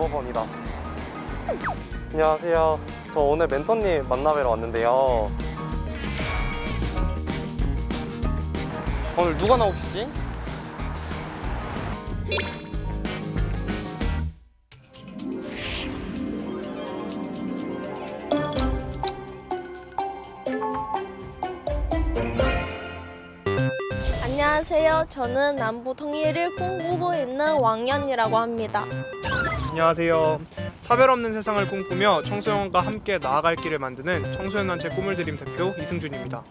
대법원이다. 안녕하세요. 저 오늘 멘토님 만나뵈러 왔는데요. 오늘 누가 나오시지? 안녕하세요. 저는 남부 통일을 꿈꾸고 있는 왕년이라고 합니다. 안녕하세요. 차별 없는 세상을 꿈꾸며 청소년과 함께 나아갈 길을 만드는 청소년단체 꿈을 드림 대표 이승준입니다.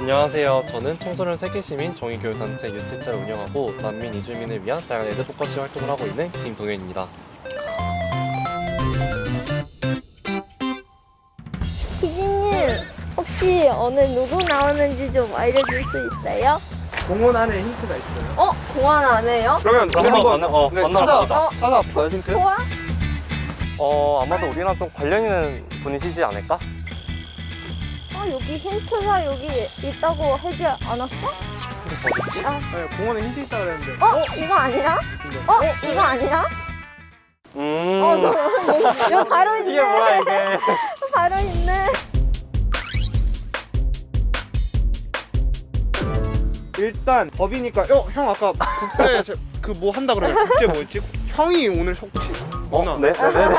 안녕하세요. 저는 청소년 세계시민 정의교육단체 유치체를 운영하고 난민 이주민을 위한 다양한 에듀포커시 활동을 하고 있는 김동현입니다. 희진님, 혹시 오늘 누구 나오는지 좀 알려줄 수 있어요? 공원 안에 힌트가 있어요. 어? 공원 안 해요? 그러면 한번 한번 만나- 어, 네, 만나러 찾아 가보자. 어? 찾아 봐요 힌트. 좋아? 어, 아마도 우리랑 좀 관련 있는 분이시지 않을까? 어, 여기 힌트가 여기 있다고 하지 않았어? 어딨지? 네, 공원에 힌트 있다 그랬는데. 어? 이거 아니야? 어? 이거 아니야? 음. 어, 이거, 이거 바로 있네. 이게 뭐야 이게? 바로 있네. 일단 법이니까 어, 형 아까 국제 그 뭐 한다 그러면 국제 뭐였지? 형이 오늘 혹시 뭐나? 네, 네, 네. 네.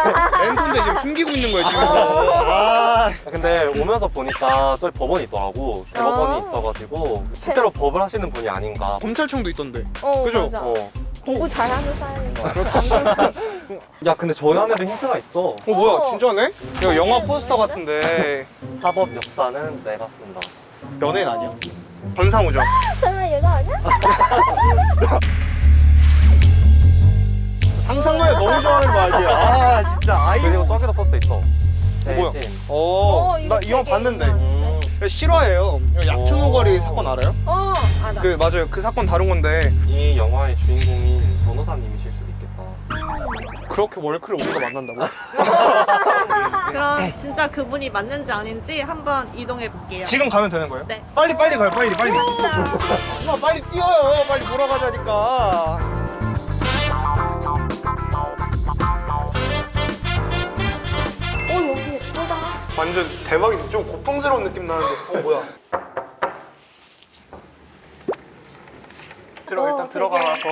랜선데 지금 숨기고 있는 거예요 지금. 아, 근데 오면서 보니까 저기 법원이 있더라고. 대법원이 아. 있어가지고 실제로 법을 하시는 분이 아닌가. 검찰청도 있던데. 어, 그죠? 맞아. 어. 공부 잘하는 사람인 거. 야, 근데 저희 안에도 힌트가 있어. 어 뭐야 어. 진짜네? 이거 영화 포스터 같은데 사법 역사는 내가 쓴다. 연예인 아니야? 권상우죠. 설마 이거 아니야? 상상만 해도 너무 좋아하는 거 아니야? 아 진짜 아이. 그리고 저기도 포스터 있어. 뭐야? 대신. 어, 어, 이거 나 이 영화 되게 봤는데. 음. 실화예요. 이거 오. 사건 알아요? 어, 알아. 그 맞아요. 그 사건 다룬 건데 이 영화의 수도 있겠다. 그렇게 월크를 우리가 만난다고? 그럼 진짜 그분이 맞는지 아닌지 한번 이동해 볼게요. 지금 가면 되는 거예요? 네. 빨리 빨리 가요. 빨리 빨리. 엄마 빨리 뛰어요. 빨리 몰아가자니까. 어, 여기 예쁘다. 완전 대박인데 좀 고풍스러운 느낌 나는데. 어 뭐야? 들어 어, 일단 되게- 들어가서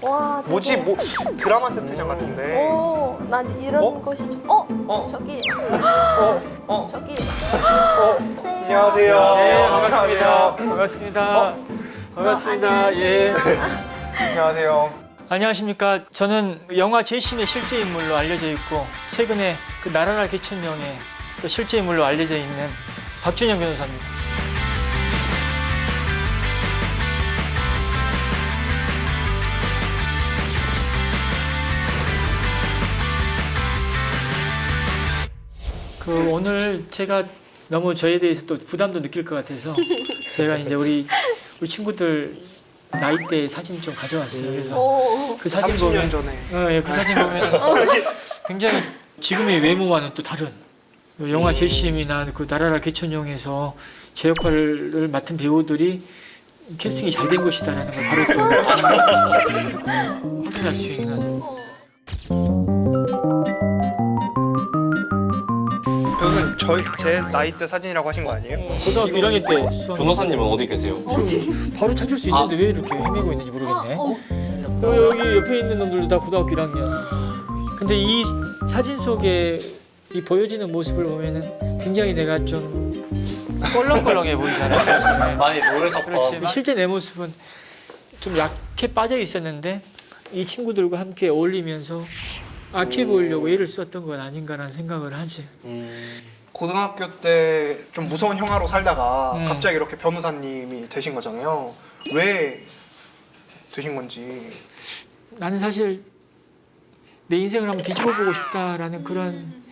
와, 뭐지 뭐 드라마 세트장 같은데. 오, 난 이런 어? 것이 좀. 어, 어? 저기, 어, 어? 저기. 어. 안녕하세요. 네, 반갑습니다. 안녕하세요. 반갑습니다. 반갑습니다. 어, 예. 안녕하세요. 안녕하십니까. 저는 영화 재심의 실제 인물로 알려져 있고 최근에 그 나라라 개천령의 또 실제 인물로 알려져 있는 박준영 변호사입니다. 그 오늘 제가 너무 저에 대해서 또 부담도 느낄 것 같아서 제가 이제 우리 우리 친구들 나이대 사진 좀 가져왔어요. 그래서 오, 그 사진 30년 보면 전에. 어, 예, 그 사진 보면 굉장히 지금의 외모와는 또 다른 그 영화 재심이나 그 나라라 개천용에서 제 역할을 맡은 배우들이 캐스팅이 잘 된 것이다라는 걸 바로 또 확인할 수 있는 저제 나이 때 사진이라고 하신 거 아니에요? 고등학교 1학년 때 변호사님은 어디 계세요? 바로 찾을 수 있는데 왜 이렇게 헤매고 있는지 모르겠네. 어, 또 여기 옆에 있는 놈들도 다 고등학교 1학년. 근데 이 사진 속에 이 보여지는 모습을 보면은 굉장히 내가 좀 껄렁껄렁해 보이잖아요. 많이 노래셨다. 그렇지. 실제 내 모습은 좀 약해 빠져 있었는데 이 친구들과 함께 어울리면서 악해 보이려고 애를 썼던 건 아닌가라는 생각을 하지. 음. 고등학교 때 좀 무서운 형아로 살다가 음. 갑자기 이렇게 변호사님이 되신 거잖아요. 왜 되신 건지. 나는 사실 내 인생을 한번 뒤집어 보고 싶다라는 그런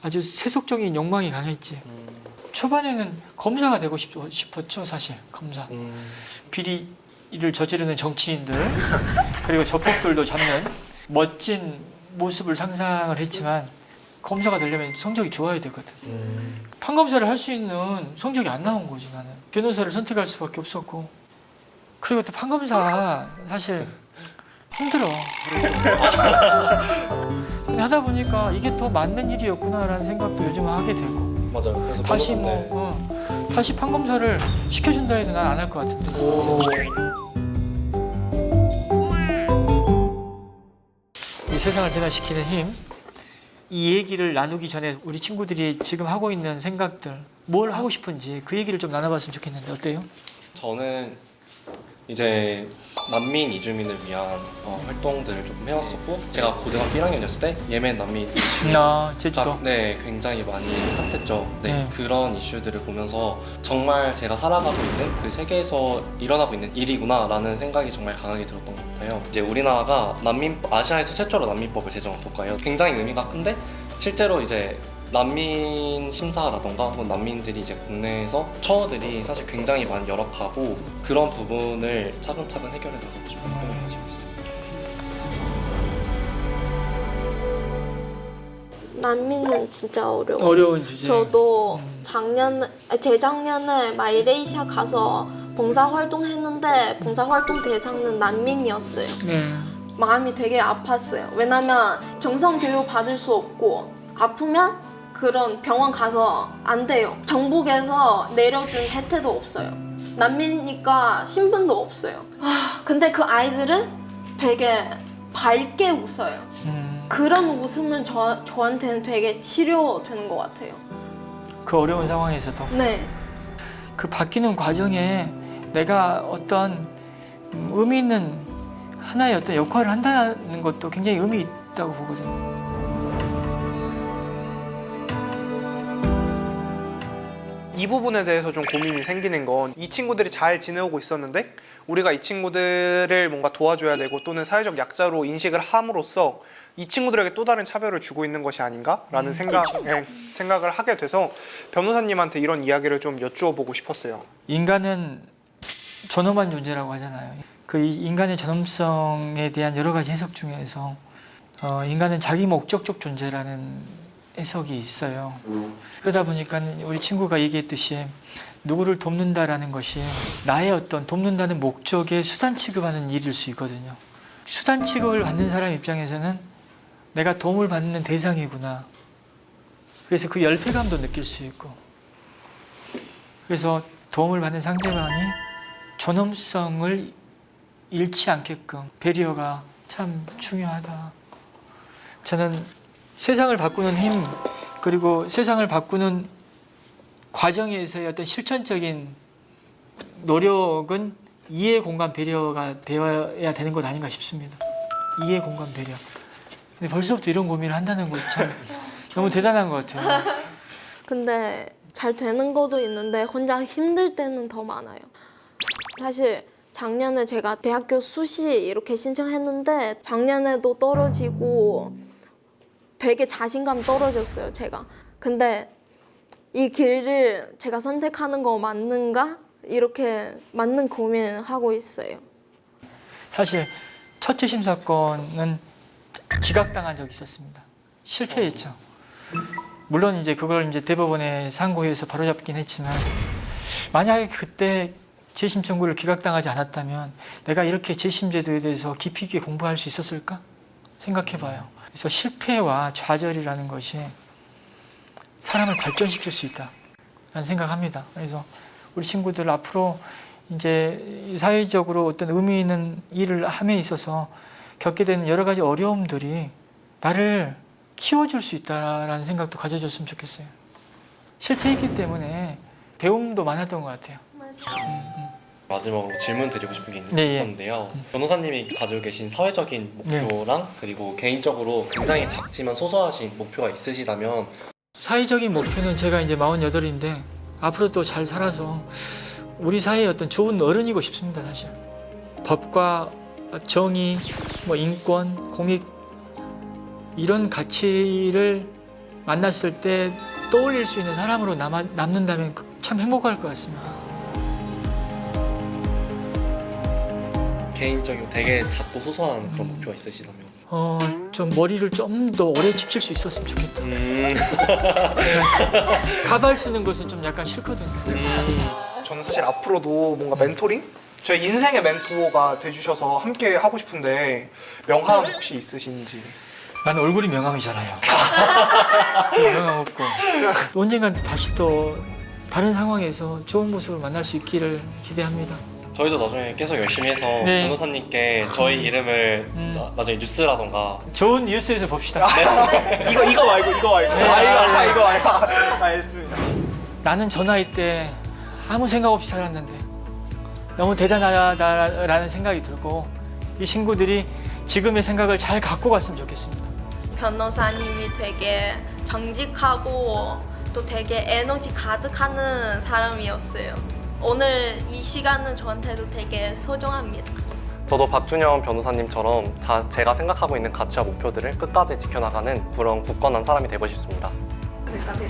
아주 세속적인 욕망이 강했지. 초반에는 검사가 되고 싶, 싶었죠, 사실 검사. 음. 비리를 저지르는 정치인들 그리고 저폭들도 잡는 멋진 모습을 상상을 했지만 검사가 되려면 성적이 좋아야 되거든. 음. 판검사를 할 수 있는 성적이 안 나온 거지 나는. 변호사를 선택할 수밖에 없었고. 그리고 또 판검사 사실 힘들어. 근데 하다 보니까 이게 더 맞는 일이었구나라는 생각도 요즘 하게 되고 맞아요. 그래서 다시 뭐 변호사인데 어, 다시 판 검사를 시켜준다 해도 난 안 할 것 같은데 진짜. 이 세상을 변화시키는 힘. 이 얘기를 나누기 전에 우리 친구들이 지금 하고 있는 생각들, 뭘 하고 싶은지 그 얘기를 좀 나눠봤으면 좋겠는데 어때요? 저는 이제 난민 이주민을 위한 어, 활동들을 조금 해왔었고 제가 고등학교 1학년이었을 때 예멘 난민 이슈 나 제주도. 아, 네, 굉장히 많이 핫했죠. 네, 네. 그런 이슈들을 보면서 정말 제가 살아가고 있는 그 세계에서 일어나고 있는 일이구나라는 생각이 정말 강하게 들었던 것 같아요. 이제 우리나라가 난민 아시아에서 최초로 난민법을 제정한 국가예요. 굉장히 의미가 큰데 실제로 이제 난민 심사라던가 혹은 난민들이 이제 국내에서 처우들이 사실 굉장히 많이 열악하고 그런 부분을 차근차근 해결해 나가고 싶은 생각을 가지고 있어요. 난민은 진짜 어려워. 어려운 주제. 저도 작년, 아, 재작년에 말레이시아 가서 봉사 활동 했는데 봉사 활동 대상은 난민이었어요. 네. 마음이 되게 아팠어요. 왜냐면 정성 교육 받을 수 없고 아프면 그런 병원 가서 안 돼요. 정부에서 내려준 혜택도 없어요. 난민이니까 신분도 없어요. 아, 근데 그 아이들은 되게 밝게 웃어요. 음, 그런 웃음은 저, 저한테는 되게 치료되는 것 같아요. 그 어려운 상황에서도 네. 그 바뀌는 과정에 내가 어떤 음, 의미 있는 하나의 어떤 역할을 한다는 것도 굉장히 의미 있다고 보거든요. 이 부분에 대해서 좀 고민이 생기는 건 이 친구들이 잘 지내오고 있었는데 우리가 이 친구들을 뭔가 도와줘야 되고 또는 사회적 약자로 인식을 함으로써 이 친구들에게 또 다른 차별을 주고 있는 것이 아닌가라는 생각 예, 생각을 하게 돼서 변호사님한테 이런 이야기를 좀 여쭈어 보고 싶었어요. 인간은 존엄한 존재라고 하잖아요. 그 이- 인간의 존엄성에 대한 여러 가지 해석 중에서 어, 인간은 자기 목적적 존재라는 해석이 있어요. 그러다 보니까 우리 친구가 얘기했듯이 누구를 돕는다라는 것이 나의 어떤 돕는다는 목적의 수단 취급하는 일일 수 있거든요. 수단 취급을 받는 사람 입장에서는 내가 도움을 받는 대상이구나. 그래서 그 열패감도 느낄 수 있고. 그래서 도움을 받는 상대방이 존엄성을 잃지 않게끔 배리어가 참 중요하다. 저는 세상을 바꾸는 힘 그리고 세상을 바꾸는 과정에서의 어떤 실천적인 노력은 이해, 공감, 배려가 되어야 되는 것 아닌가 싶습니다. 이해, 공감, 배려. 근데 벌써부터 이런 고민을 한다는 것참 너무 대단한 것 같아요. 근데 잘 되는 것도 있는데 혼자 힘들 때는 더 많아요. 사실 작년에 제가 대학교 수시 이렇게 신청했는데 작년에도 떨어지고 되게 자신감 떨어졌어요, 제가. 근데 이 길을 제가 선택하는 거 맞는가? 이렇게 맞는 고민을 하고 있어요. 사실 첫째 심사권은 기각당한 적이 있었습니다. 실패했죠. 물론 이제 그걸 이제 대법원에 상고해서 바로잡긴 했지만 만약에 그때 재심 청구를 기각당하지 않았다면 내가 이렇게 재심 제도에 대해서 깊이 있게 공부할 수 있었을까 생각해봐요. 그래서 실패와 좌절이라는 것이 사람을 발전시킬 수 있다라는 생각합니다. 그래서 우리 친구들 앞으로 이제 사회적으로 어떤 의미 있는 일을 함에 있어서 겪게 되는 여러 가지 어려움들이 나를 키워줄 수 있다라는 생각도 가져줬으면 좋겠어요. 실패했기 때문에 배움도 많았던 것 같아요. 마지막으로 질문 드리고 싶은 게 있- 네, 예. 있었는데요. 변호사님이 가지고 계신 사회적인 네. 목표랑 그리고 개인적으로 굉장히 작지만 소소하신 목표가 있으시다면 사회적인 목표는 제가 이제 48인데 앞으로 또 잘 살아서 우리 사회의 어떤 좋은 어른이고 싶습니다, 사실. 법과 정의, 뭐 인권, 공익 이런 가치를 만났을 때 떠올릴 수 있는 사람으로 남아, 남는다면 참 행복할 것 같습니다. 개인적이고 되게 작고 소소한 그런 목표가 있으시다면 어, 좀 머리를 좀 더 오래 지킬 수 있었으면 좋겠다. 음, 가발 쓰는 것은 좀 약간 싫거든요. 저는 사실 앞으로도 뭔가 멘토링 저희 인생의 멘토가 돼주셔서 함께 하고 싶은데 명함 혹시 있으신지? 나는 얼굴이 명함이잖아요. 명함 없고 언젠간 다시 또 다른 상황에서 좋은 모습을 만날 수 있기를 기대합니다. 저희도 나중에 계속 열심히 해서 네. 변호사님께 저희 이름을 음. 나, 나중에 뉴스라던가 좋은 뉴스에서 봅시다. 이거 이거 말고 이거 말고 아 이거 아 이거 말고 알겠습니다. 나는 저 나이 때 아무 생각 없이 살았는데 너무 대단하다라는 생각이 들고 이 친구들이 지금의 생각을 잘 갖고 갔으면 좋겠습니다. 변호사님이 되게 정직하고 또 되게 에너지 가득하는 사람이었어요. 오늘 이 시간은 저한테도 되게 소중합니다. 저도 박준영 변호사님처럼 자, 제가 생각하고 있는 가치와 목표들을 끝까지 지켜나가는 그런 굳건한 사람이 되고 싶습니다.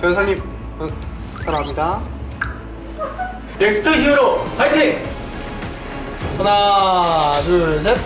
변호사님 응, 사랑합니다. 넥스트 히어로 파이팅! 하나 둘 셋.